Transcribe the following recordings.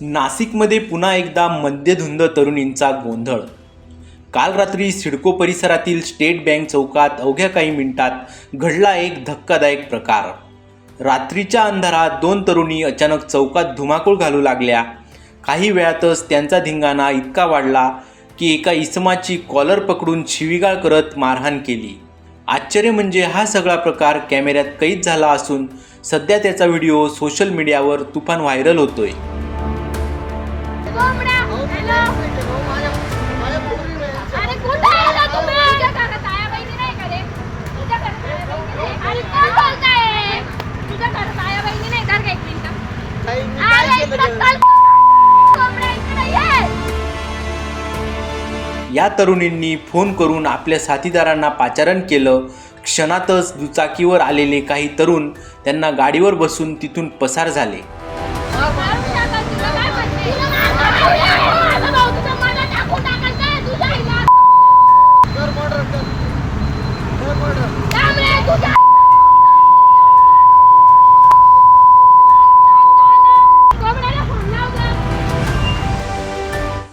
नाशिकमध्ये पुन्हा एकदा मद्यधुंद तरुणींचा गोंधळ. काल रात्री सिडको परिसरातील स्टेट बँक चौकात अवघ्या काही मिनिटात घडला एक धक्कादायक प्रकार. रात्रीच्या अंधारात दोन तरुणी अचानक चौकात धुमाकूळ घालू लागल्या. काही वेळातच त्यांचा धिंगाणा इतका वाढला की एका इसमाची कॉलर पकडून शिवीगाळ करत मारहाण केली. आश्चर्य म्हणजे हा सगळा प्रकार कॅमेऱ्यात कैद झाला असून सध्या त्याचा व्हिडिओ सोशल मीडियावर तुफान व्हायरल होतोय. नाही या तरुणींनी फोन करून आपल्या साथीदारांना पाचारण केलं. क्षणातच दुचाकीवर आलेले काही तरुण त्यांना गाडीवर बसून तिथून पसार झाले.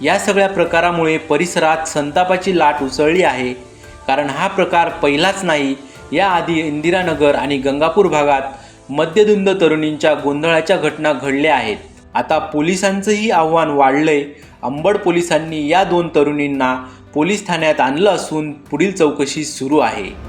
या सगळ्या प्रकारामुळे परिसरात संतापाची लाट उसळली आहे. कारण हा प्रकार पहिलाच नाही. याआधी इंदिरानगर आणि गंगापूर भागात मद्यधुंद तरुणींच्या गोंधळाच्या घटना घडल्या आहेत. आता पोलिसांचंही आव्हान वाढलंय. अंबड पोलिसांनी या दोन तरुणींना पोलीस ठाण्यात आणलं असून पुढील चौकशी सुरू आहे.